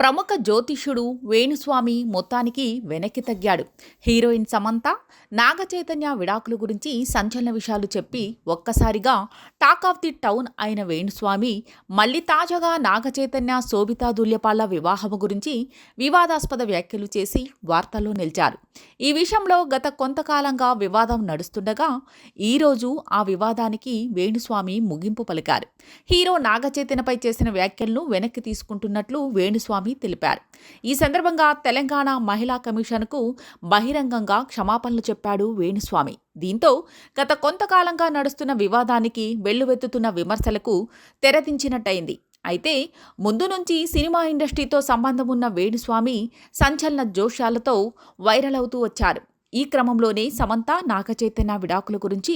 ప్రముఖ జ్యోతిష్యుడు వేణుస్వామి మొత్తానికి వెనక్కి తగ్గాడు. హీరోయిన్ సమంత నాగచైతన్య విడాకుల గురించి సంచలన విషయాలు చెప్పి ఒక్కసారిగా టాక్ ఆఫ్ ది టౌన్ అయిన వేణుస్వామి మళ్ళీ తాజాగా నాగచైతన్య శోభితా దుల్యపాళ్ళ వివాహము గురించి వివాదాస్పద వ్యాఖ్యలు చేసి వార్తల్లో నిలిచారు. ఈ విషయంలో గత కొంతకాలంగా వివాదం నడుస్తుండగా ఈరోజు ఆ వివాదానికి వేణుస్వామి ముగింపు పలికారు. హీరో నాగచైతన్యపై చేసిన వ్యాఖ్యలను వెనక్కి తీసుకుంటున్నట్లు వేణుస్వామి తెలిపారు. ఈ సందర్భంగా తెలంగాణ మహిళా కమిషన్కు బహిరంగంగా క్షమాపణలు చెప్పాడు వేణుస్వామి. దీంతో గత కొంతకాలంగా నడుస్తున్న వివాదానికి వెల్లువెత్తుతున్న విమర్శలకు తెరదించినట్టయింది. అయితే ముందు నుంచి సినిమా ఇండస్ట్రీతో సంబంధం ఉన్న వేణుస్వామి సంచలన జోష్యాలతో వైరల్ అవుతూ వచ్చారు. ఈ క్రమంలోనే సమంత నాగచైతన్య విడాకుల గురించి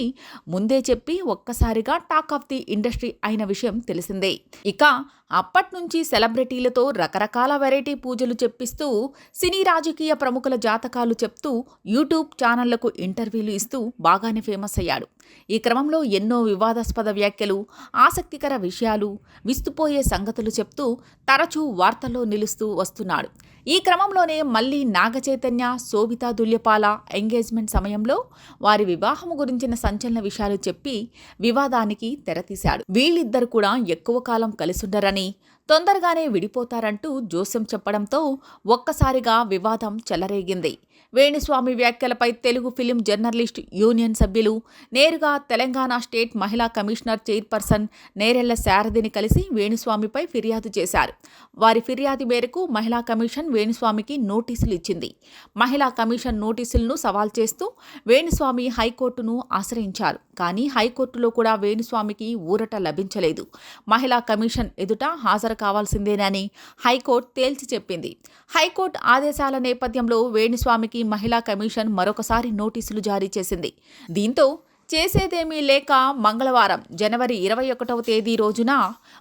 ముందే చెప్పి ఒక్కసారిగా టాక్ ఆఫ్ ది ఇండస్ట్రీ అయిన విషయం తెలిసిందే. ఇక అప్పట్నుంచి సెలబ్రిటీలతో రకరకాల వెరైటీ పూజలు చెప్పిస్తూ సినీ రాజకీయ ప్రముఖుల జాతకాలు చెప్తూ యూట్యూబ్ ఛానళ్ళకు ఇంటర్వ్యూలు ఇస్తూ బాగానే ఫేమస్ అయ్యాడు. ఈ క్రమంలో ఎన్నో వివాదాస్పద వ్యాఖ్యలు ఆసక్తికర విషయాలు విస్తుపోయే సంగతులు చెప్తూ తరచూ వార్తల్లో నిలుస్తూ వస్తున్నాడు. ఈ క్రమంలోనే మళ్ళీ నాగచైతన్య శోభితా దుల్యపాల ఎంగేజ్మెంట్ సమయంలో వారి వివాహము గురించిన సంచలన విషయాలు చెప్పి వివాదానికి తెరతీశాడు. వీళ్ళిద్దరు కూడా ఎక్కువ కాలం కలిసుండరని తొందరగానే విడిపోతారంటూ జోస్యం చెప్పడంతో ఒక్కసారిగా వివాదం చెలరేగింది. వేణుస్వామి వ్యాఖ్యలపై తెలుగు ఫిలిం జర్నలిస్ట్ యూనియన్ సభ్యులు నేరుగా తెలంగాణ స్టేట్ మహిళా కమిషనర్ చైర్పర్సన్ నేరెళ్ళ శారదిని కలిసి వేణుస్వామిపై ఫిర్యాదు చేశారు. వారి ఫిర్యాదు మేరకు మహిళా కమిషన్ వేణుస్వామికి నోటీసులు ఇచ్చింది. మహిళా కమిషన్ నోటీసులను సవాల్ చేస్తూ వేణుస్వామి హైకోర్టును ఆశ్రయించారు. కానీ హైకోర్టులో కూడా వేణుస్వామికి ఊరట లభించలేదు. మహిళా కమిషన్ ఎదుట హాజరు కావాల్సిందేనని హైకోర్టు తేల్చి చెప్పింది. హైకోర్టు ఆదేశాల నేపథ్యంలో వేణుస్వామికి మహిళా కమిషన్ మరొకసారి నోటీసులు జారీ చేసింది. దీంతో చేసేదేమీ లేక మంగళవారం జనవరి ఇరవై ఒకటవ తేదీ రోజున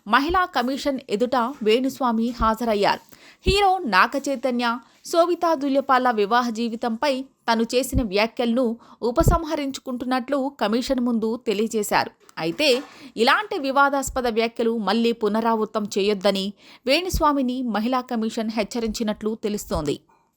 మహిళా కమిషన్ ఎదుట వేణుస్వామి హాజరయ్యారు. హీరో నాగ చైతన్య దుల్యపాల వివాహ జీవితంపై తను చేసిన వ్యాఖ్యలను ఉపసంహరించుకుంటున్నట్లు కమిషన్ ముందు తెలియజేశారు. అయితే ఇలాంటి వివాదాస్పద వ్యాఖ్యలు మళ్ళీ పునరావృతం చేయొద్దని వేణుస్వామిని మహిళా కమిషన్ హెచ్చరించినట్లు తెలుస్తోంది.